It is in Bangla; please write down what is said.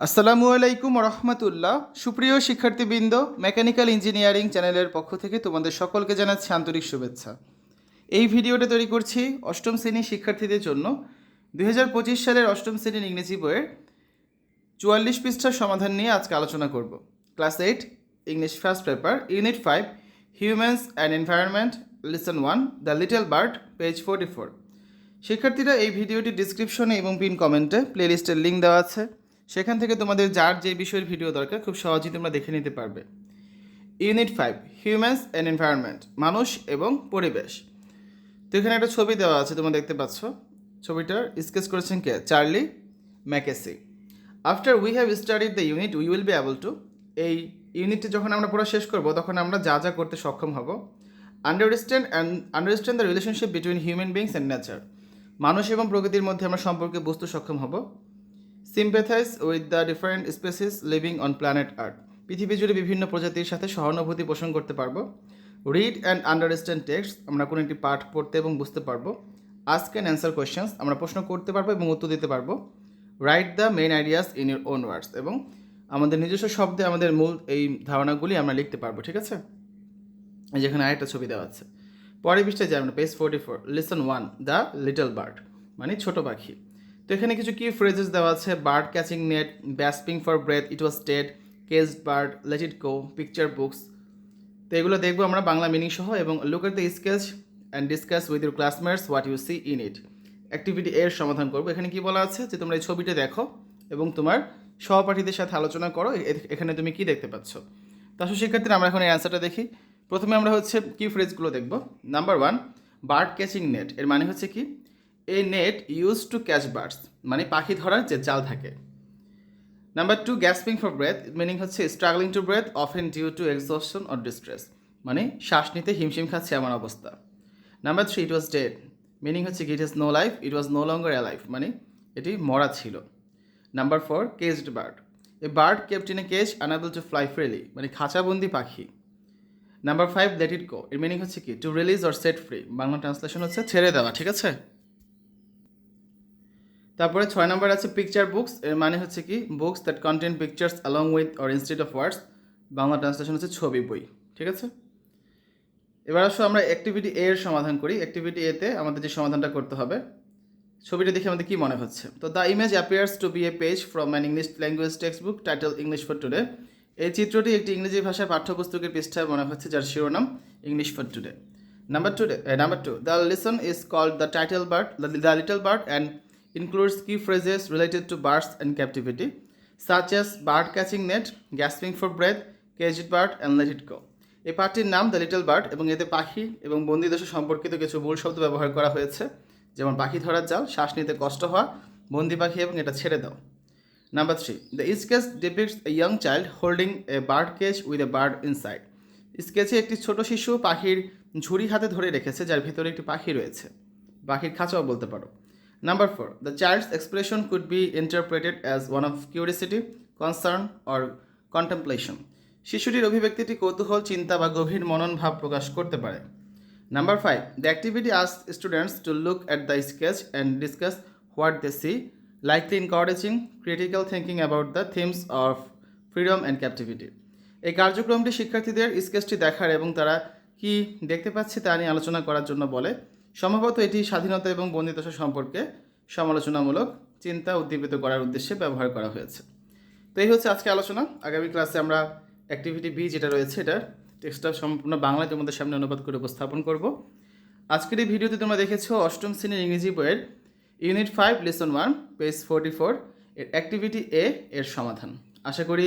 আসসালামু আলাইকুম রহমতুল্লাহ সুপ্রিয় শিক্ষার্থীবৃন্দ, মেকানিক্যাল ইঞ্জিনিয়ারিং চ্যানেলের পক্ষ থেকে তোমাদের সকলকে জানাচ্ছি আন্তরিক শুভেচ্ছা। এই ভিডিওটা তৈরি করছি অষ্টম শ্রেণির শিক্ষার্থীদের জন্য। দু হাজার পঁচিশ সালের অষ্টম শ্রেণির ইংরেজি বইয়ের চুয়াল্লিশ পৃষ্ঠার সমাধান নিয়ে আজকে আলোচনা করব। Class eight, English first paper, unit five, humans and environment, lesson one, the little bird, page forty four. শিক্ষার্থীরা এই ভিডিওটি ডিসক্রিপশনে এবং পিন কমেন্টে প্লেলিস্টের লিঙ্ক দেওয়া আছে। সেখান থেকে তোমাদের যার যে বিষয়ের ভিডিও দরকার, খুব সহজেই তোমরা দেখে নিতে পারবে। Unit five humans and environment মানুষ এবং পরিবেশ। তো এখানে একটা ছবি দেওয়া আছে, তোমরা দেখতে পাচ্ছ। ছবিটার স্কেচ করেছেন কে? Charlie Mackesy after we have studied the unit we will be able to এই ইউনিটটি যখন আমরা পুরো শেষ করব, তখন আমরা যা যা করতে সক্ষম হব understand and understand the relationship between human beings and nature মানুষ এবং প্রকৃতির মধ্যে আমরা সম্পর্কে বুঝতে সক্ষম হব। Sympathise with the different species living on planet Earth পৃথিবী জুড়ে বিভিন্ন প্রজাতির সাথে সহানুভূতি পোষণ করতে পারব। রিড অ্যান্ড আন্ডারস্ট্যান্ড টেক্সট আমরা কোনো একটি পাঠ পড়তে এবং বুঝতে পারব। আস্ক অ্যান্ড অ্যান্সার কোয়েশ্চেন্স আমরা প্রশ্ন করতে পারব এবং উত্তর দিতে পারব। Write the main ideas in your own words এবং আমাদের নিজস্ব শব্দে আমাদের মূল এই ধারণাগুলি আমরা লিখতে পারব, ঠিক আছে? যেখানে আরেকটা ছবি দেওয়া আছে। পরের যাই আমরা page forty four lesson one the little bird মানে ছোট পাখি। তো এখানে কিছু কি ফ্রেজেস দেওয়া আছে bird catching net gasping for breath it was dead caged bird let it go picture books তো এগুলো দেখব আমরা বাংলা মিনিং সহ এবং look at the sketch and discuss with your classmates what you see in it activity এর সমাধান করব। এখানে কি বলা আছে? যে তোমরা এই ছবিটা দেখো এবং তোমার সহপাঠীদের সাথে আলোচনা করো। এখানে তুমি কি দেখতে পাচ্ছ? তো আসলে শিক্ষার্থীরা, আমরা এখন এই অ্যান্সারটা দেখি। প্রথমে আমরা হচ্ছে কি ফ্রেজগুলো দেখব। Number one bird catching net এর মানে হচ্ছে কি? এই net use to catch birds মানে পাখি ধরার যে জাল থাকে। Number two gasping for breath meaning হচ্ছে struggling to breathe often due to exhaustion or distress মানে শ্বাস নিতে হিমশিম খাচ্ছে এমন অবস্থা। Number three it was dead meaning হচ্ছে it is no life it was no longer a life মানে এটি মরা ছিল। Number four caged bird a bird kept in a cage unable to fly freely মানে খাঁচাবন্দি পাখি। Number five let it go এর মিনিং হচ্ছে কি to release or set free Bangla translation হচ্ছে ছেড়ে দেওয়া, ঠিক আছে? তারপরে ছয় নম্বর আছে পিকচার বুকস এর মানে হচ্ছে কি books that contain pictures along with or instead of words Bangla translation হচ্ছে ছবি, বই, ঠিক আছে? এবার আসো আমরা অ্যাক্টিভিটি এ এর সমাধান করি অ্যাক্টিভিটি এতে আমাদের যে সমাধানটা করতে হবে, ছবিটা দেখে আমাদের কি মনে হচ্ছে? তো the image appears to be a page from an English language textbook title English for today এই চিত্রটি একটি ইংরেজি ভাষার পাঠ্যপুস্তকের পৃষ্ঠায় মনে হচ্ছে, যার শিরোনাম English for today number today number two the lesson is called the title bird the little bird and includes key phrases related to birds and captivity, such as bird catching net, gasping for breath, caged bird, and let it go. এই পাঠটির নাম দ্য লিটল বার্ড এবং এতে পাখি এবং বন্দিদশা সম্পর্কিত কিছু মূল শব্দ ব্যবহার করা হয়েছে যেমন পাখি ধরার জাল শ্বাস নিতে কষ্ট হওয়া বন্দি পাখি এবং এটা ছেড়ে দাও। Number three the sketch depicts a young child holding a bird cage with a bird inside স্কেচে একটি ছোট শিশু পাখির ঝুড়ি হাতে ধরে রেখেছে যার ভিতরে একটি পাখি রয়েছে। পাখির খাঁচাও বলতে পারো। Number four, the child's expression could be interpreted as one of curiosity, concern, or contemplation. শিশুটির অভিব্যক্তিটি কৌতূহল চিন্তা বা গভীর মনন ভাব প্রকাশ করতে পারে। Number five the activity us students to look at the sketch and discuss what they see likely encouraging critical thinking about the themes of freedom and captivity এই কার্যক্রমটি শিক্ষার্থীদের স্কেচটি দেখার এবং তারা কি দেখতে পাচ্ছে তা নিয়ে আলোচনা করার জন্য বলে। সম্ভবত এটি স্বাধীনতা এবং বন্দিদশা সম্পর্কে সমালোচনামূলক চিন্তা উদ্দীপিত করার উদ্দেশ্যে ব্যবহার করা হয়েছে। তো এই হচ্ছে আজকে আলোচনা। আগামী ক্লাসে আমরা অ্যাক্টিভিটি বি যেটা রয়েছে এটা টেক্সটটা সম্পূর্ণ বাংলায় তোমাদের সামনে অনুবাদ করে উপস্থাপন করব। আজকের এই ভিডিওতে তোমরা দেখেছ অষ্টম শ্রেণির ইংরেজি বইয়ের unit five lesson one page forty four এর অ্যাক্টিভিটি এ এর সমাধান। আশা করি